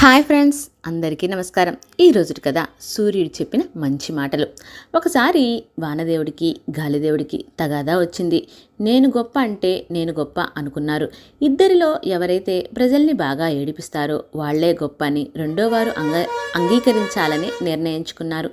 Hi friends అందరికీ నమస్కారం. ఈ రోజుటి కదా సూర్యుడు చెప్పిన మంచి మాటలు. ఒకసారి వానదేవుడికి గాలిదేవుడికి తగాదా వచ్చింది. నేను గొప్ప అంటే నేను గొప్ప అనుకున్నారు. ఇద్దరిలో ఎవరైతే ప్రజల్ని బాగా ఏడిపిస్తారో వాళ్ళే గొప్ప అని రెండో వారు అంగ అంగీకరించాలని నిర్ణయించుకున్నారు.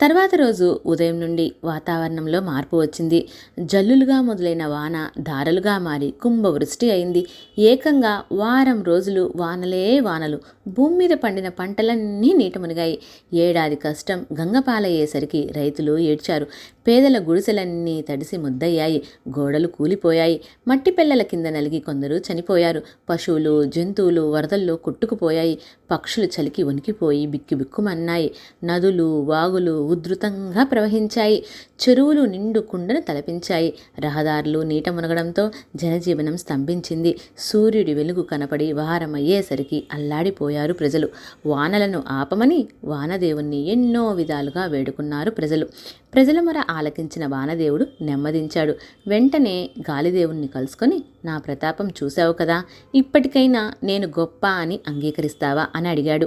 తర్వాత రోజు ఉదయం నుండి వాతావరణంలో మార్పు వచ్చింది. జల్లులుగా మొదలైన వాన ధారలుగా మారి కుంభవృష్టి అయింది. ఏకంగా వారం రోజులు వానలే వానలు. భూమి మీద పండిన పంటలన్నీ నీట మునిగాయి. ఏడాది కష్టం గంగపాలయ్యేసరికి రైతులు ఏడ్చారు. పేదల గుడిసెలన్నీ తడిసి ముద్దయ్యాయి గోడలు కూలిపోయాయి. మట్టి పిల్లల కింద నలిగి కొందరు చనిపోయారు. పశువులు జంతువులు వరదల్లో కొట్టుకుపోయాయి. పక్షులు చలికి వణికిపోయి బిక్కుబిక్కుమన్నాయి. నదులు వాగులు ఉధృతంగా ప్రవహించాయి. చెరువులు నిండు కుండను తలపించాయి. రహదారులు నీట మునగడంతో జనజీవనం స్తంభించింది. సూర్యుడి వెలుగు కనపడి వారమయ్యేసరికి అల్లాడిపోయారు ప్రజలు. వానలను ఆపమని వానదేవుణ్ణి ఎన్నో విధాలుగా వేడుకున్నారు ప్రజలు. ప్రజల మొర ఆలకించిన వానదేవుడు నెమ్మదించాడు. వెంటనే గాలిదేవుణ్ణి కలుసుకొని నా ప్రతాపం చూశావు కదా ఇప్పటికైనా నేను గొప్ప అని అంగీకరిస్తావా అని అడిగాడు.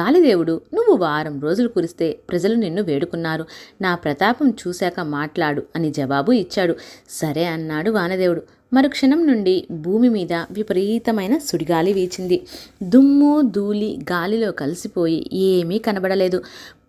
గాలిదేవుడు నువ్వు వారం రోజులు కురిస్తే ప్రజలు నిన్ను వేడుకున్నారు. నా ప్రతాపం చూశాక మాట్లాడు అని జవాబు ఇచ్చాడు. సరే అన్నాడు వానదేవుడు. మరుక్షణం నుండి భూమి మీద విపరీతమైన సుడిగాలి వీచింది. దుమ్ము ధూళి గాలిలో కలిసిపోయి ఏమీ కనబడలేదు.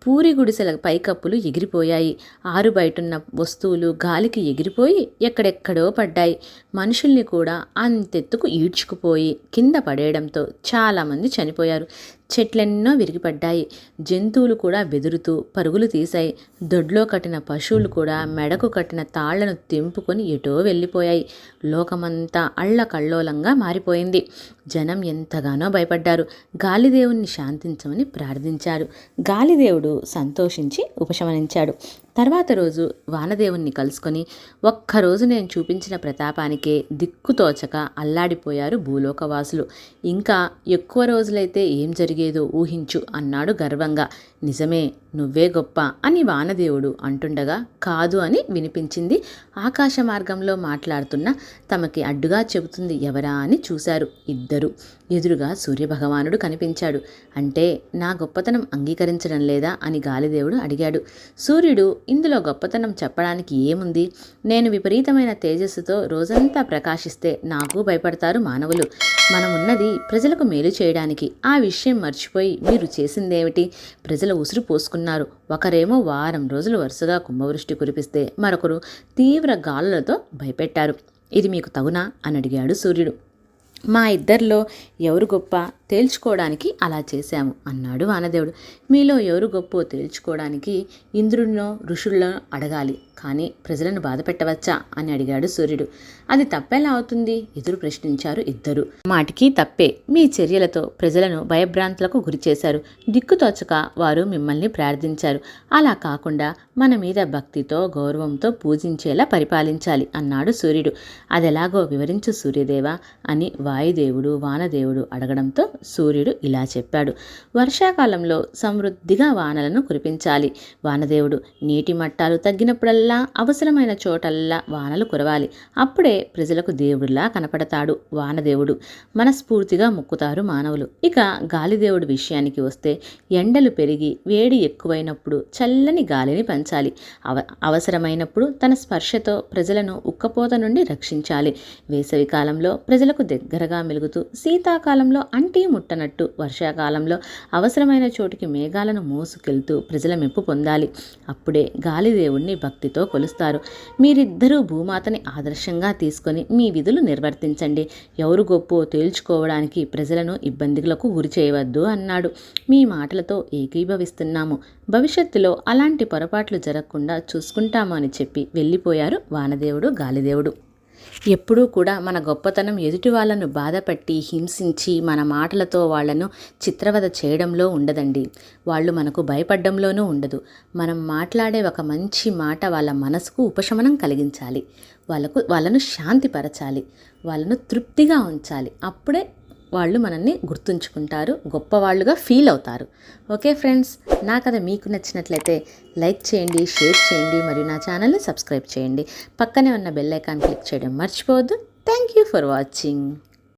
పూరి గుడిసెల పైకప్పులు ఎగిరిపోయాయి. ఆరు బయటున్న వస్తువులు గాలికి ఎగిరిపోయి ఎక్కడెక్కడో పడ్డాయి. మనుషుల్ని కూడా అంతెత్తుకు ఈడ్చుకుపోయి కింద పడేయడంతో చాలామంది చనిపోయారు. చెట్లెన్నో విరిగిపడ్డాయి. జంతువులు కూడా బెదురుతూ పరుగులు తీశాయి. దొడ్లో కట్టిన పశువులు కూడా మెడకు కట్టిన తాళ్ళను తెంపుకొని ఎటో వెళ్ళిపోయాయి. లోకమంతా అళ్ళకల్లోలంగా మారిపోయింది. జనం ఎంతగానో భయపడ్డారు. గాలిదేవుణ్ణి శాంతించమని ప్రార్థించారు. గాలిదేవుడు సంతోషించి ఉపశమనించాడు. తర్వాత రోజు వానదేవుణ్ణి కలుసుకొని ఒక్కరోజు నేను చూపించిన ప్రతాపానికే దిక్కుతోచక అల్లాడిపోయారు భూలోకవాసులు. ఇంకా ఎక్కువ రోజులైతే ఏం జరిగేదో ఊహించు అన్నాడు గర్వంగా. నిజమే నువ్వే గొప్ప అని వానదేవుడు అంటుండగా కాదు అని వినిపించింది. ఆకాశ మార్గంలో మాట్లాడుతున్న తమకి అడ్డుగా చెబుతుంది ఎవరా అని చూశారు ఇద్దరు. ఎదురుగా సూర్యభగవానుడు కనిపించాడు. అంటే నా గొప్పతనం అంగీకరించడం లేదా? అని గాలిదేవుడు అడిగాడు. సూర్యుడు ఇందులో గొప్పతనం చెప్పడానికి ఏముంది? నేను విపరీతమైన తేజస్సుతో రోజంతా ప్రకాశిస్తే నాకు భయపడతారు మానవులు. మనమున్నది ప్రజలకు మేలు చేయడానికి. ఆ విషయం మర్చిపోయి మీరు చేసిందేమిటి? ప్రజలు ఉసురు పోసుకున్నారు. ఒకరేమో వారం రోజులు వరుసగా కుంభవృష్టి కురిపిస్తే మరొకరు తీవ్ర గాలులతో భయపెట్టారు. ఇది మీకు తగునా? అని అడిగాడు సూర్యుడు. మా ఇద్దరిలో ఎవరు గొప్ప? తేల్చుకోవడానికి అలా చేశాము అన్నాడు వానదేవుడు. మీలో ఎవరు గొప్పో తేల్చుకోవడానికి ఇంద్రుడినో ఋషుల్లో అడగాలి. కానీ ప్రజలను బాధ పెట్టవచ్చా? అని అడిగాడు సూర్యుడు. అది తప్పెలా అవుతుంది? ఎదురు ప్రశ్నించారు ఇద్దరు. మాటికి తప్పే. మీ చర్యలతో ప్రజలను భయభ్రాంతులకు గురిచేశారు దిక్కుతోచక వారు మిమ్మల్ని ప్రార్థించారు. అలా కాకుండా మన మీద భక్తితో గౌరవంతో పూజించేలా పరిపాలించాలి అన్నాడు సూర్యుడు. అదెలాగో వివరించు సూర్యదేవ అని వాయుదేవుడు వానదేవుడు అడగడంతో సూర్యుడు ఇలా చెప్పాడు. వర్షాకాలంలో సమృద్ధిగా వానలను కురిపించాలి. వానదేవుడు నీటి మట్టాలు తగ్గినప్పుడల్లా అవసరమైన చోటల్లా వానలు కురవాలి. అప్పుడే ప్రజలకు దేవుడిలా కనపడతాడు వానదేవుడు. మనస్ఫూర్తిగా మొక్కుతారు మానవులు. ఇక గాలిదేవుడి విషయానికి వస్తే ఎండలు పెరిగి వేడి ఎక్కువైనప్పుడు చల్లని గాలిని పంచాలి. అవ అవసరమైనప్పుడు తన స్పర్శతో ప్రజలను ఉక్కపోత నుండి రక్షించాలి. వేసవి కాలంలో ప్రజలకు దగ్గరగా మెలుగుతూ శీతాకాలంలో అంటి ముట్టనట్టు. వర్షాకాలంలో అవసరమైన చోటికి మేఘాలను మోసుకెళ్తూ ప్రజల మెప్పు పొందాలి. అప్పుడే గాలిదేవుణ్ణి భక్తితో కొలుస్తారు. మీరిద్దరూ భూమాతని ఆదర్శంగా తీసుకొని మీ విధులు నిర్వర్తించండి. ఎవరు గొప్పో తేల్చుకోవడానికి ప్రజలను ఇబ్బందులకు గురి చేయవద్దు అన్నాడు. మీ మాటలతో ఏకీభవిస్తున్నాము. భవిష్యత్తులో అలాంటి పొరపాట్లు జరగకుండా చూసుకుంటాము అని చెప్పి వెళ్ళిపోయారు వానదేవుడు గాలిదేవుడు. ఎప్పుడూ కూడా మన గొప్పతనం ఎదుటి వాళ్ళను బాధపట్టి హింసించి మన మాటలతో వాళ్ళను చిత్రవద చేయడంలో ఉండదండి. వాళ్ళు మనకు భయపడ్డంలోనూ ఉండదు. మనం మాట్లాడే ఒక మంచి మాట వాళ్ళ మనసుకు ఉపశమనం కలిగించాలి. వాళ్ళకు వాళ్ళను శాంతిపరచాలి. వాళ్ళను తృప్తిగా ఉంచాలి. అప్పుడే వాళ్ళు మనల్ని గుర్తుంచుకుంటారు గొప్పవాళ్ళుగా ఫీల్ అవుతారు. ఓకే ఫ్రెండ్స్ నా కథ మీకు నచ్చినట్లయితే లైక్ చేయండి షేర్ చేయండి మరియు నా ఛానల్ని సబ్స్క్రైబ్ చేయండి. పక్కనే ఉన్న బెల్ ఐకాన్ క్లిక్ చేయడం మర్చిపోవద్దు. Thank you for watching.